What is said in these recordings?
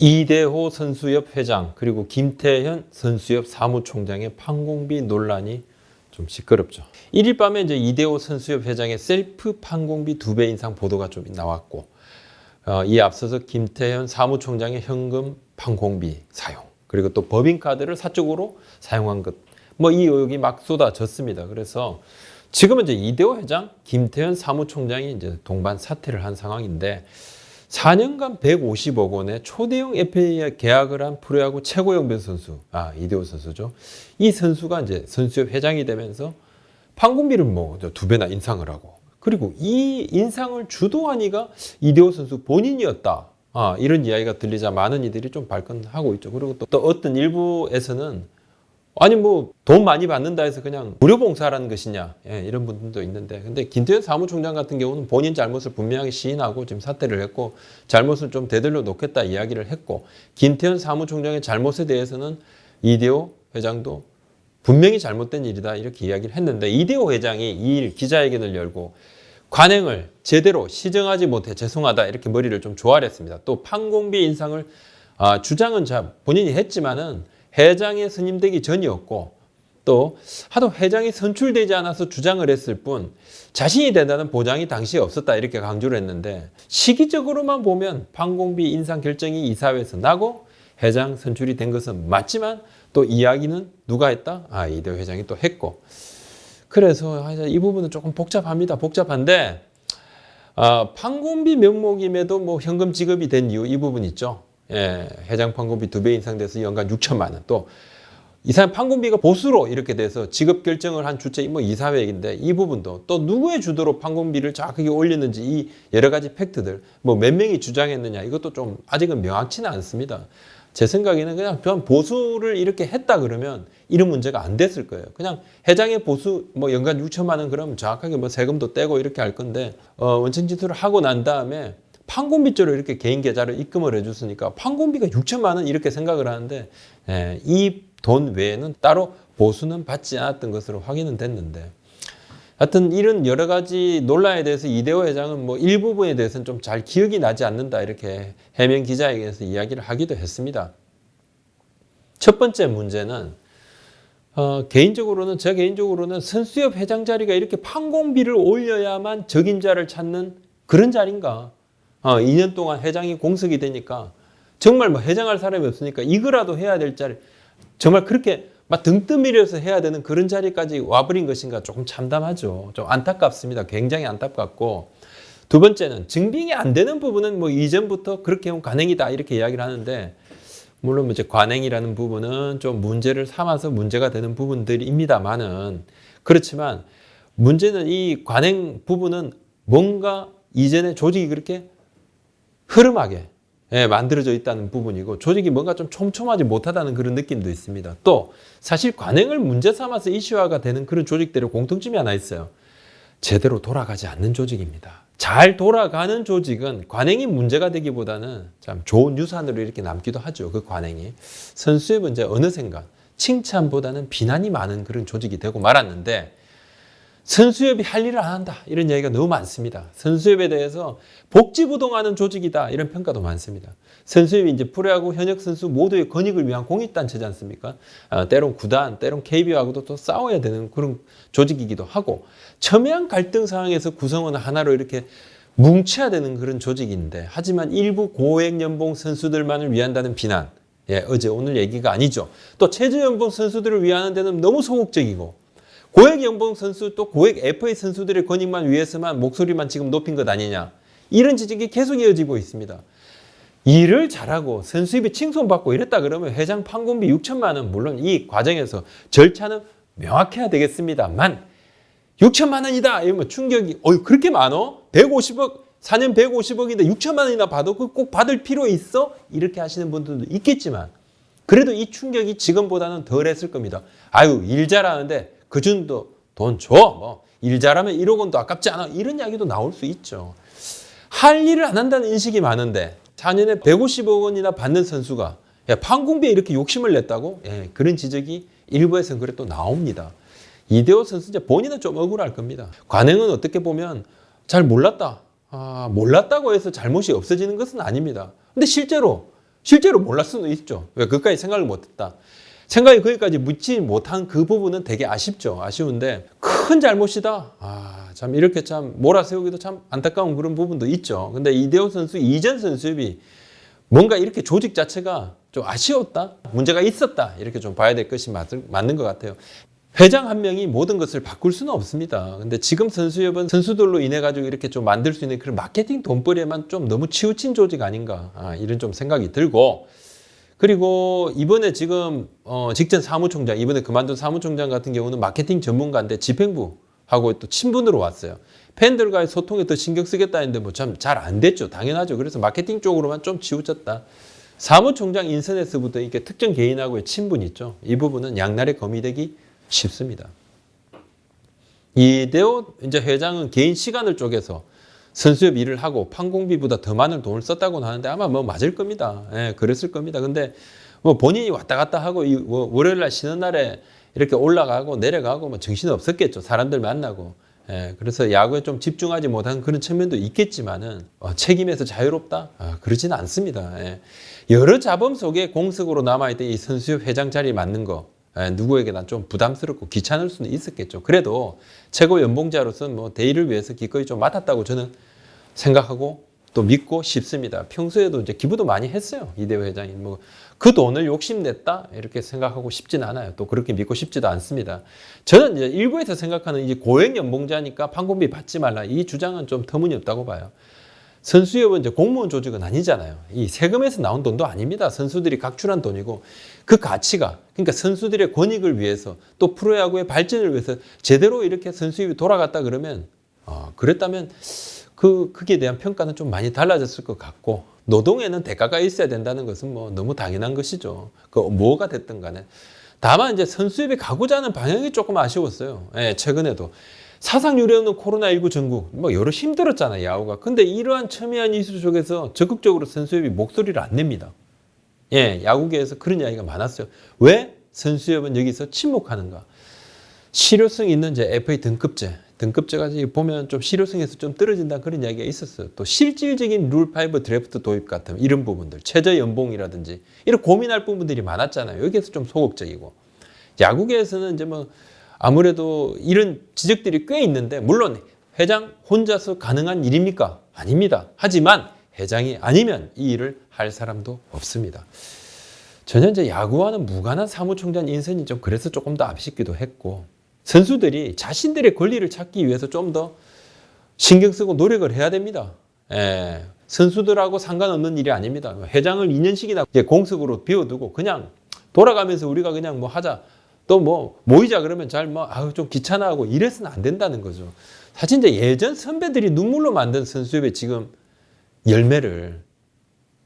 이대호 선수협 회장 그리고 김태현 선수협 사무총장의 판공비 논란이 좀 시끄럽죠. 1일 밤에 이제 이대호 선수협 회장의 셀프 판공비 두 배 인상 보도가 좀 나왔고 어, 이에 앞서서 김태현 사무총장의 현금 판공비 사용 그리고 또 법인카드를 사적으로 사용한 것 뭐 이 의혹이 막 쏟아졌습니다. 그래서 지금은 이제 이대호 회장, 김태현 사무총장이 이제 동반 사퇴를 한 상황인데 4년간 150억 원의 초대형 FA 계약을 한 프로야구 최고 영변 선수, 아 이대호 선수죠. 이 선수가 이제 선수협 회장이 되면서 판공비를 뭐 두 배나 인상을 하고 그리고 이 인상을 주도한 이가 이대호 선수 본인이었다. 아, 이런 이야기가 들리자 많은 이들이 좀 발끈하고 있죠. 그리고 또, 또 어떤 일부에서는 아니 뭐 돈 많이 받는다 해서 그냥 무료 봉사라는 것이냐 예, 이런 분들도 있는데 근데 김태현 사무총장 같은 경우는 본인 잘못을 분명하게 시인하고 지금 사퇴를 했고 잘못을 좀 되돌려 놓겠다 이야기를 했고 김태현 사무총장의 잘못에 대해서는 이대호 회장도 분명히 잘못된 일이다 이렇게 이야기를 했는데 이대호 회장이 이 일 기자회견을 열고 관행을 제대로 시정하지 못해 죄송하다 이렇게 머리를 좀 조아렸습니다. 또 판공비 인상을 아, 주장은 자 본인이 했지만은 회장의 선임되기 전이었고 또 하도 회장이 선출되지 않아서 주장을 했을 뿐 자신이 된다는 보장이 당시에 없었다 이렇게 강조를 했는데 시기적으로만 보면 판공비 인상 결정이 이사회에서 나고 회장 선출이 된 것은 맞지만 또 이야기는 누가 했다? 아 이대 회장이 또 했고 그래서 이 부분은 조금 복잡합니다. 복잡한데 아, 판공비 명목임에도 뭐 현금 지급이 된 이유 이 부분 있죠. 예, 회장 판공비 두 배 인상돼서 연간 6천만 원. 또 이사람 판공비가 보수로 이렇게 돼서 지급 결정을 한 주체 뭐 이사회인데 이 부분도 또 누구의 주도로 판공비를 정확하게 올렸는지 이 여러 가지 팩트들 뭐 몇 명이 주장했느냐 이것도 좀 아직은 명확치는 않습니다. 제 생각에는 그냥 그냥 보수를 이렇게 했다 그러면 이런 문제가 안 됐을 거예요. 그냥 회장의 보수 뭐 연간 6천만 원 그러면 정확하게 뭐 세금도 떼고 이렇게 할 건데 어, 원천 지수를 하고 난 다음에 판공비조로 이렇게 개인 계좌를 입금을 해줬으니까 판공비가 6천만 원 이렇게 생각을 하는데 예, 이돈 외에는 따로 보수는 받지 않았던 것으로 확인은 됐는데 하여튼 이런 여러 가지 논란에 대해서 이대호 회장은 뭐 일부분에 대해서는 좀 잘 기억이 나지 않는다 이렇게 해명 기자에게서 이야기를 하기도 했습니다. 첫 번째 문제는 어, 개인적으로는 제 개인적으로는 선수협 회장 자리가 이렇게 판공비를 올려야만 적임자를 찾는 그런 자리인가? 어, 2년 동안 회장이 공석이 되니까 정말 뭐 회장할 사람이 없으니까 이거라도 해야 될 자리 정말 그렇게 막등 떠밀려서 해야 되는 그런 자리까지 와버린 것인가 조금 참담하죠. 좀 안타깝습니다. 굉장히 안타깝고 두 번째는 증빙이 안 되는 부분은 뭐 이전부터 그렇게 하면 관행이다 이렇게 이야기를 하는데 물론 뭐 이제 관행이라는 부분은 좀 문제를 삼아서 문제가 되는 부분들입니다만은 그렇지만 문제는 이 관행 부분은 뭔가 이전에 조직이 그렇게 흐름하게 예, 만들어져 있다는 부분이고 조직이 뭔가 좀 촘촘하지 못하다는 그런 느낌도 있습니다. 또 사실 관행을 문제 삼아서 이슈화가 되는 그런 조직들의 공통점이 하나 있어요. 제대로 돌아가지 않는 조직입니다. 잘 돌아가는 조직은 관행이 문제가 되기보다는 참 좋은 유산으로 이렇게 남기도 하죠. 그 관행이. 선수의 문제 어느샌가 칭찬보다는 비난이 많은 그런 조직이 되고 말았는데 선수협이 할 일을 안 한다 이런 이야기가 너무 많습니다. 선수협에 대해서 복지부동하는 조직이다 이런 평가도 많습니다. 선수협이 이제 프로야구 현역 선수 모두의 권익을 위한 공익단체지 않습니까? 아, 때론 구단, 때론 KBO하고도 또 싸워야 되는 그런 조직이기도 하고 첨예한 갈등 상황에서 구성원 하나로 이렇게 뭉쳐야 되는 그런 조직인데 하지만 일부 고액 연봉 선수들만을 위한다는 비난 예, 어제 오늘 얘기가 아니죠. 또 최저연봉 선수들을 위하는 데는 너무 소극적이고 고액 연봉 선수 또 고액 FA 선수들의 권익만 위해서만 목소리만 지금 높인 것 아니냐. 이런 지적이 계속 이어지고 있습니다. 일을 잘하고 선수입이 칭송받고 이랬다 그러면 회장 판공비 6천만 원 물론 이 과정에서 절차는 명확해야 되겠습니다만 6천만 원이다 이러면 충격이 어이 그렇게 많어? 150억 4년 150억인데 6천만 원이나 받아 그꼭 받을 필요 있어? 이렇게 하시는 분들도 있겠지만 그래도 이 충격이 지금보다는 덜 했을 겁니다. 아유 일 잘하는데 그 정도 돈 줘. 뭐, 일 잘하면 1억 원도 아깝지 않아. 이런 이야기도 나올 수 있죠. 할 일을 안 한다는 인식이 많은데 4년에 150억 원이나 받는 선수가 야, 판공비에 이렇게 욕심을 냈다고? 예, 그런 지적이 일부에서는 그래 또 나옵니다. 이대호 선수 이제 본인은 좀 억울할 겁니다. 관행은 어떻게 보면 잘 몰랐다. 아, 몰랐다고 해서 잘못이 없어지는 것은 아닙니다. 근데 실제로 실제로 몰랐 수는 있죠. 왜 그까지 생각을 못했다. 생각이 거기까지 묻지 못한 그 부분은 되게 아쉽죠. 아쉬운데 큰 잘못이다. 아, 참 이렇게 참 몰아세우기도 참 안타까운 그런 부분도 있죠. 근데 이대호 선수 이전 선수협이 뭔가 이렇게 조직 자체가 좀 아쉬웠다. 문제가 있었다. 이렇게 좀 봐야 될 것이 맞, 맞는 것 같아요. 회장 한 명이 모든 것을 바꿀 수는 없습니다. 근데 지금 선수협은 선수들로 인해 가지고 이렇게 좀 만들 수 있는 그런 마케팅 돈벌이에만 좀 너무 치우친 조직 아닌가 아, 이런 좀 생각이 들고 그리고 이번에 지금 어, 직전 사무총장 이번에 그만둔 사무총장 같은 경우는 마케팅 전문가인데 집행부하고 또 친분으로 왔어요. 팬들과의 소통에 더 신경 쓰겠다 했는데 뭐 참 잘 안 됐죠. 당연하죠. 그래서 마케팅 쪽으로만 좀 치우쳤다. 사무총장 인선에서부터 이렇게 특정 개인하고의 친분이 있죠. 이 부분은 양날의 검이 되기 쉽습니다. 이대호 이제 회장은 개인 시간을 쪼개서 선수협 일을 하고 판공비보다 더 많은 돈을 썼다고는 하는데 아마 뭐 맞을 겁니다. 예, 그랬을 겁니다. 근데 뭐 본인이 왔다 갔다 하고 이 뭐 월요일 날 쉬는 날에 이렇게 올라가고 내려가고 뭐 정신 없었겠죠. 사람들 만나고. 예, 그래서 야구에 좀 집중하지 못한 그런 측면도 있겠지만은 어, 책임에서 자유롭다? 아, 그러지는 않습니다. 예. 여러 자범 속에 공석으로 남아있던 이 선수협 회장 자리 맡는 거 예, 누구에게나 좀 부담스럽고 귀찮을 수는 있었겠죠. 그래도 최고 연봉자로서는 뭐 대의를 위해서 기꺼이 좀 맡았다고 저는 생각하고 또 믿고 싶습니다. 평소에도 이제 기부도 많이 했어요. 이대호 회장이 뭐 그 돈을 욕심냈다 이렇게 생각하고 싶진 않아요. 또 그렇게 믿고 싶지도 않습니다. 저는 이제 일부에서 생각하는 이제 고액 연봉자니까 판공비 받지 말라 이 주장은 좀 터무니없다고 봐요. 선수협은 이제 공무원 조직은 아니잖아요. 이 세금에서 나온 돈도 아닙니다. 선수들이 각출한 돈이고 그 가치가 그러니까 선수들의 권익을 위해서 또 프로야구의 발전을 위해서 제대로 이렇게 선수협이 돌아갔다 그러면 어, 그랬다면 그 그에 대한 평가는 좀 많이 달라졌을 것 같고 노동에는 대가가 있어야 된다는 것은 뭐 너무 당연한 것이죠. 그 뭐가 됐든 간에 다만 이제 선수협이 가고자 하는 방향이 조금 아쉬웠어요. 예, 최근에도 사상 유례 없는 코로나19 전국. 뭐 여러 힘들었잖아요 야구가. 근데 이러한 첨예한 이슈 속에서 적극적으로 선수협이 목소리를 안 냅니다. 예 야구계에서 그런 이야기가 많았어요. 왜 선수협은 여기서 침묵하는가? 실효성 있는 이제 FA 등급제. 등급제가 보면 좀 실효성에서 좀 떨어진다 그런 이야기가 있었어요. 또 실질적인 룰5 드래프트 도입 같은 이런 부분들 최저 연봉이라든지 이런 고민할 부분들이 많았잖아요. 여기에서 좀 소극적이고. 야구계에서는 이제 뭐 아무래도 이런 지적들이 꽤 있는데 물론 회장 혼자서 가능한 일입니까? 아닙니다. 하지만 회장이 아니면 이 일을 할 사람도 없습니다. 전혀 이제 야구와는 무관한 사무총장 인선이 좀 그래서 조금 더 아쉽기도 했고 선수들이 자신들의 권리를 찾기 위해서 좀 더 신경 쓰고 노력을 해야 됩니다. 예, 선수들하고 상관없는 일이 아닙니다. 회장을 2년씩이나 이제 공석으로 비워두고 그냥 돌아가면서 우리가 그냥 뭐 하자. 또 뭐 모이자 그러면 잘 뭐 아우 좀 귀찮아하고 이래서는 안 된다는 거죠. 사실 이제 예전 선배들이 눈물로 만든 선수협의 지금 열매를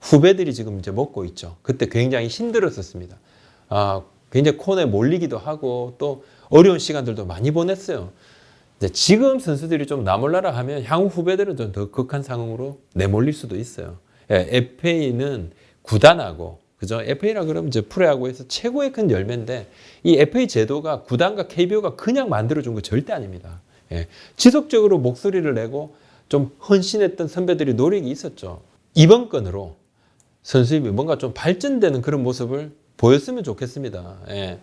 후배들이 지금 이제 먹고 있죠. 그때 굉장히 힘들었었습니다. 아, 굉장히 코너에 몰리기도 하고 또 어려운 시간들도 많이 보냈어요. 이제 지금 선수들이 좀 나몰라라 하면 향후 후배들은 좀 더 극한 상황으로 내몰릴 수도 있어요. 예, FA는 구단하고 그죠? FA라 그러면 이제 프로야구에서 최고의 큰 열매인데 이 FA 제도가 구단과 KBO가 그냥 만들어준 거 절대 아닙니다. 예, 지속적으로 목소리를 내고 좀 헌신했던 선배들이 노력이 있었죠. 이번 건으로 선수협이 뭔가 좀 발전되는 그런 모습을 보였으면 좋겠습니다. 예.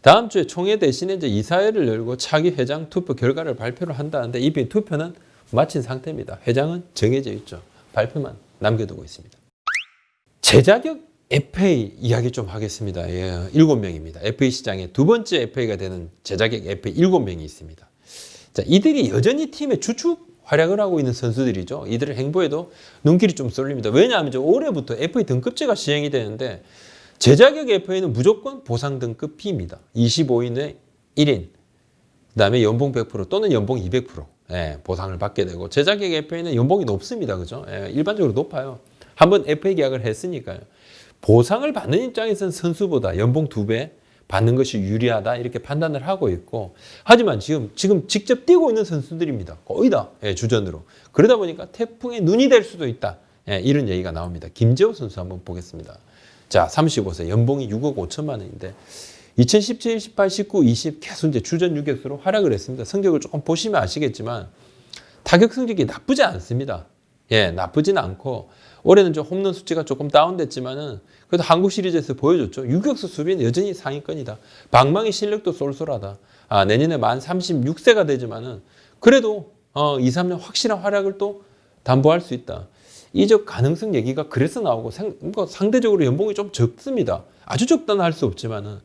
다음 주에 총회 대신에 이제 이사회를 열고 차기 회장 투표 결과를 발표를 한다는데 이미 투표는 마친 상태입니다. 회장은 정해져 있죠. 발표만 남겨두고 있습니다. 제자격 FA 이야기 좀 하겠습니다. 예, 7명입니다. FA 시장에 두 번째 FA가 되는 제자격 FA 7명이 있습니다. 자, 이들이 여전히 팀의 주축 활약을 하고 있는 선수들이죠. 이들의 행보에도 눈길이 좀 쏠립니다. 왜냐하면 올해부터 FA 등급제가 시행이 되는데 제자격 FA는 무조건 보상 등급 B입니다. 25인의 1인, 그 다음에 연봉 100% 또는 연봉 200% 예, 보상을 받게 되고 제자격 FA는 연봉이 높습니다. 그죠? 예, 일반적으로 높아요. 한번 FA 계약을 했으니까요. 보상을 받는 입장에서는 선수보다 연봉 두 배 받는 것이 유리하다 이렇게 판단을 하고 있고 하지만 지금 지금 직접 뛰고 있는 선수들입니다. 거의 다 예, 주전으로 그러다 보니까 태풍의 눈이 될 수도 있다. 예, 이런 얘기가 나옵니다. 김재호 선수 한번 보겠습니다. 자, 35세 연봉이 6억 5천만 원인데 2017, 18, 19, 20 계속 이제 주전 유격수로 활약을 했습니다. 성적을 조금 보시면 아시겠지만 타격 성적이 나쁘지 않습니다. 예, 나쁘진 않고 올해는 좀 홈런 수치가 조금 다운됐지만은 그래도 한국 시리즈에서 보여줬죠. 유격수 수비는 여전히 상위권이다. 방망이 실력도 쏠쏠하다. 아, 내년에 만 36세가 되지만은 그래도 어, 2, 3년 확실한 활약을 또 담보할 수 있다. 이적 가능성 얘기가 그래서 나오고 상, 뭐 상대적으로 연봉이 좀 적습니다. 아주 적다는 할 수 없지만은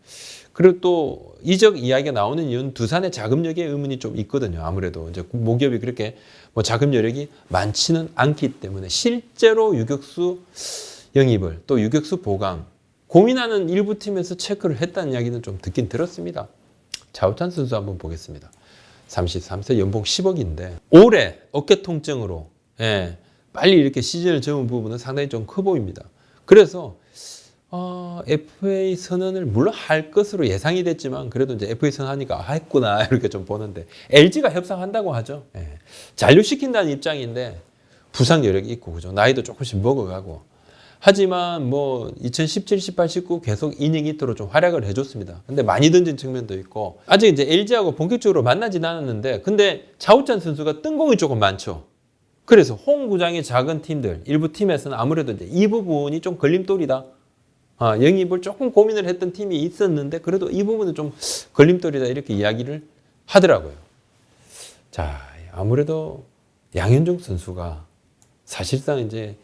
그리고 또 이적 이야기가 나오는 이유는 두산의 자금 여력에 의문이 좀 있거든요. 아무래도 이제 모기업이 그렇게 뭐 자금 여력이 많지는 않기 때문에 실제로 유격수 영입을 또 유격수 보강 고민하는 일부 팀에서 체크를 했다는 이야기는 좀 듣긴 들었습니다. 자우찬 선수 한번 보겠습니다. 33세 연봉 10억인데 올해 어깨 통증으로 예, 빨리 이렇게 시즌을 접은 부분은 상당히 좀 커 보입니다. 그래서 어, FA 선언을 물론 할 것으로 예상이 됐지만 그래도 이제 FA 선언하니까 아, 했구나 이렇게 좀 보는데 LG가 협상한다고 하죠. 예. 잔류시킨다는 입장인데 부상 여력이 있고 그죠. 나이도 조금씩 먹어가고 하지만 뭐 2017, 18, 19 계속 이닝 히트로 좀 활약을 해줬습니다. 근데 많이 던진 측면도 있고 아직 이제 LG하고 본격적으로 만나진 않았는데 근데 차우찬 선수가 뜬공이 조금 많죠. 그래서 홍 구장의 작은 팀들 일부 팀에서는 아무래도 이제 이 부분이 좀 걸림돌이다. 아, 영입을 조금 고민을 했던 팀이 있었는데 그래도 이 부분은 좀 걸림돌이다 이렇게 이야기를 하더라고요. 자, 아무래도 양현종 선수가 사실상 이제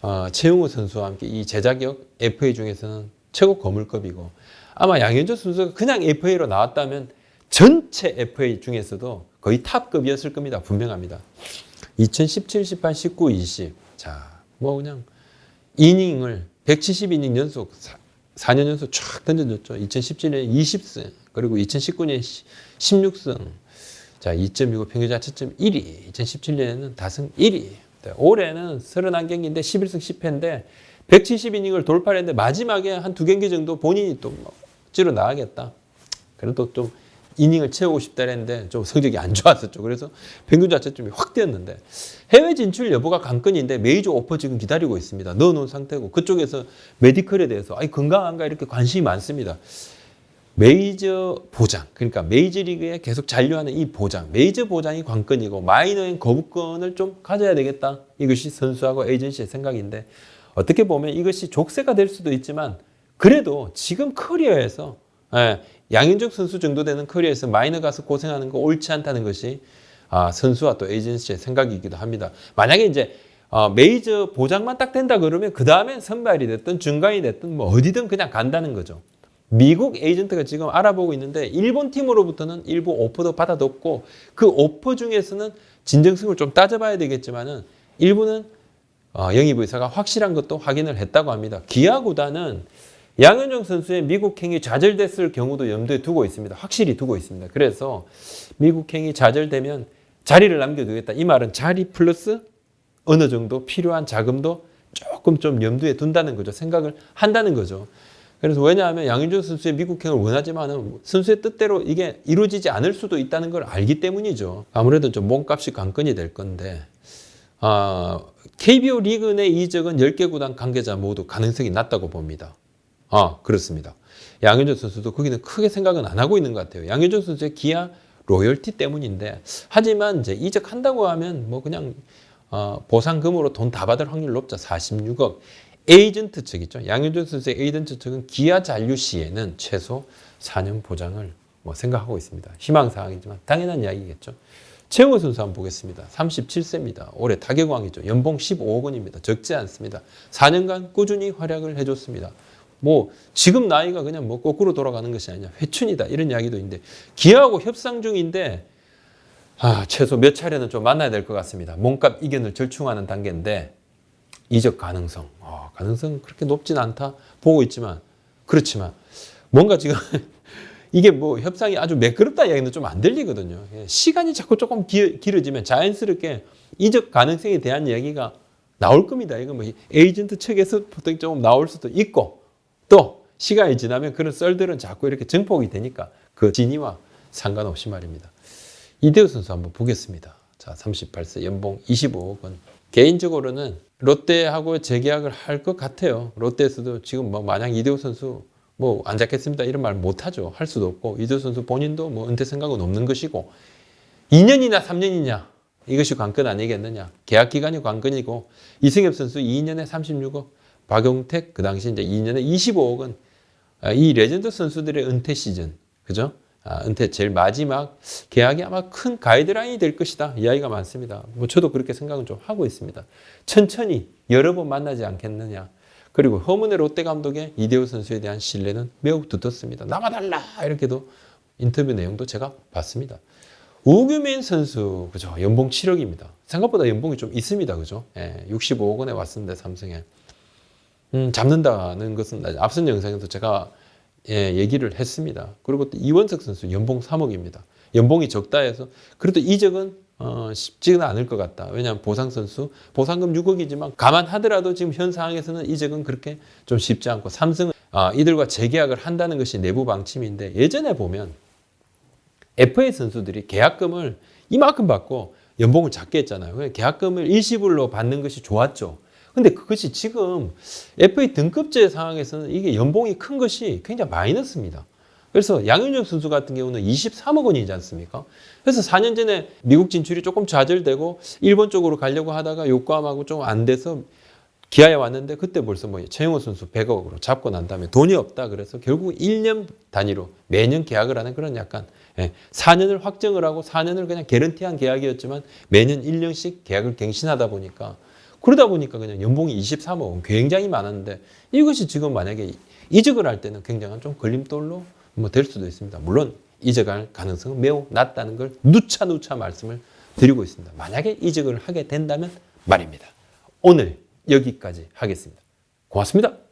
어, 최용우 선수와 함께 이 제자격 FA 중에서는 최고 거물급이고 아마 양현종 선수가 그냥 FA로 나왔다면 전체 FA 중에서도 거의 탑급이었을 겁니다. 분명합니다. 2017, 18, 19, 20. 자, 뭐 그냥 이닝을 170이닝 연속 4, 년 연속 쫙 던져줬죠. 2017년에 20승, 그리고 2019년에 16승. 자, 2.25 평균 자체점 1위. 2017년에는 다승 1위. 올해는 31경기인데 11승 10패인데 170이닝을 돌파를 했는데 마지막에 한 두 경기 정도 본인이 또 찌러 나가겠다. 그래도 좀 이닝을 채우고 싶다 했는데 좀 성적이 안 좋았었죠. 그래서 평균 자체점이 확 뛰었는데 해외 진출 여부가 관건인데 메이저 오퍼 지금 기다리고 있습니다. 넣어놓은 상태고 그쪽에서 메디컬에 대해서 아니 건강한가 이렇게 관심이 많습니다. 메이저 보장 그러니까 메이저리그에 계속 잔류하는 이 보장 메이저 보장이 관건이고 마이너인 거부권을 좀 가져야 되겠다 이것이 선수하고 에이전시의 생각인데 어떻게 보면 이것이 족쇄가 될 수도 있지만 그래도 지금 커리어에서 예, 양현종 선수 정도 되는 커리어에서 마이너 가서 고생하는 거 옳지 않다는 것이 아, 선수와 또 에이전시의 생각이기도 합니다. 만약에 이제 어, 메이저 보장만 딱 된다 그러면 그 다음엔 선발이 됐든 중간이 됐든 뭐 어디든 그냥 간다는 거죠. 미국 에이전트가 지금 알아보고 있는데 일본 팀으로부터는 일부 오퍼도 받아뒀고 그 오퍼 중에서는 진정성을 좀 따져봐야 되겠지만은 일부는 어, 영입 의사가 확실한 것도 확인을 했다고 합니다. 기아 구단은 양현종 선수의 미국행이 좌절됐을 경우도 염두에 두고 있습니다. 확실히 두고 있습니다. 그래서 미국행이 좌절되면 자리를 남겨두겠다. 이 말은 자리 플러스 어느 정도 필요한 자금도 조금 좀 염두에 둔다는 거죠. 생각을 한다는 거죠. 그래서 왜냐하면 양현종 선수의 미국행을 원하지만은 선수의 뜻대로 이게 이루어지지 않을 수도 있다는 걸 알기 때문이죠. 아무래도 좀 몸값이 관건이 될 건데, 아, KBO 리그 내 이적은 10개 구단 관계자 모두 가능성이 낮다고 봅니다. 아, 그렇습니다. 양현종 선수도 거기는 크게 생각은 안 하고 있는 것 같아요. 양현종 선수의 기아 로열티 때문인데, 하지만 이제 이적한다고 하면 뭐 그냥 어, 보상금으로 돈 다 받을 확률 높죠. 46억. 에이전트 측이죠. 양현종 선수의 에이전트 측은 기아 잔류 시에는 최소 4년 보장을 뭐 생각하고 있습니다. 희망사항이지만 당연한 이야기겠죠. 최우 선수 한번 보겠습니다. 37세입니다. 올해 타격왕이죠. 연봉 15억 원입니다. 적지 않습니다. 4년간 꾸준히 활약을 해줬습니다. 뭐 지금 나이가 그냥 뭐 거꾸로 돌아가는 것이 아니냐 회춘이다 이런 이야기도 있는데 기아하고 협상 중인데 아, 최소 몇 차례는 좀 만나야 될 것 같습니다. 몸값 이견을 절충하는 단계인데 이적 가능성, 아, 가능성 그렇게 높진 않다 보고 있지만 그렇지만 뭔가 지금 이게 뭐 협상이 아주 매끄럽다 이야기는 좀 안 들리거든요. 예, 시간이 자꾸 조금 기, 길어지면 자연스럽게 이적 가능성에 대한 이야기가 나올 겁니다. 이거 뭐 에이전트 측에서 보통 조금 나올 수도 있고 또 시간이 지나면 그런 썰들은 자꾸 이렇게 증폭이 되니까 그 진위와 상관없이 말입니다. 이대호 선수 한번 보겠습니다. 자, 38세 연봉 25억 원. 개인적으로는 롯데하고 재계약을 할 것 같아요. 롯데에서도 지금 뭐 마냥 이대호 선수 뭐 안 잡겠습니다 이런 말 못하죠. 할 수도 없고 이대호 선수 본인도 뭐 은퇴 생각은 없는 것이고 2년이나 3년이냐 이것이 관건 아니겠느냐. 계약 기간이 관건이고 이승엽 선수 2년에 36억, 박용택 그 당시 이제 2년에 25억은 아, 이 레전드 선수들의 은퇴 시즌, 그죠? 아, 은퇴 제일 마지막 계약이 아마 큰 가이드라인이 될 것이다. 이야기가 많습니다. 뭐 저도 그렇게 생각은 좀 하고 있습니다. 천천히 여러 번 만나지 않겠느냐. 그리고 허문의 롯데 감독의 이대호 선수에 대한 신뢰는 매우 두텁습니다. 남아달라 이렇게도 인터뷰 내용도 제가 봤습니다. 우규민 선수 그죠 연봉 7억입니다. 생각보다 연봉이 좀 있습니다. 그죠? 예, 65억 원에 왔습니다. 삼성에. 음, 잡는다는 것은 앞선 영상에서 제가 예, 얘기를 했습니다. 그리고 또 이원석 선수 연봉 3억입니다. 연봉이 적다 해서 그래도 이적은 어, 쉽지는 않을 것 같다. 왜냐하면 보상 선수 보상금 6억이지만 감안하더라도 지금 현 상황에서는 이적은 그렇게 좀 쉽지 않고 삼성은 아, 이들과 재계약을 한다는 것이 내부 방침인데 예전에 보면 FA 선수들이 계약금을 이만큼 받고 연봉을 작게 했잖아요. 그냥 계약금을 일시불로 받는 것이 좋았죠. 근데 그것이 지금 FA 등급제 상황에서는 이게 연봉이 큰 것이 굉장히 마이너스입니다. 그래서 양현종 선수 같은 경우는 23억 원이지 않습니까? 그래서 4년 전에 미국 진출이 조금 좌절되고 일본 쪽으로 가려고 하다가 요코하마하고 좀 안 돼서 기아에 왔는데 그때 벌써 뭐 최영호 선수 100억으로 잡고 난 다음에 돈이 없다 그래서 결국 1년 단위로 매년 계약을 하는 그런 약간 예, 4년을 확정을 하고 4년을 그냥 개런티한 계약이었지만 매년 1년씩 계약을 갱신하다 보니까 그러다 보니까 그냥 연봉이 23억 굉장히 많았는데 이것이 지금 만약에 이적을 할 때는 굉장한 좀 걸림돌로 뭐 될 수도 있습니다. 물론 이적할 가능성은 매우 낮다는 걸 누차 누차 말씀을 드리고 있습니다. 만약에 이적을 하게 된다면 말입니다. 오늘 여기까지 하겠습니다. 고맙습니다.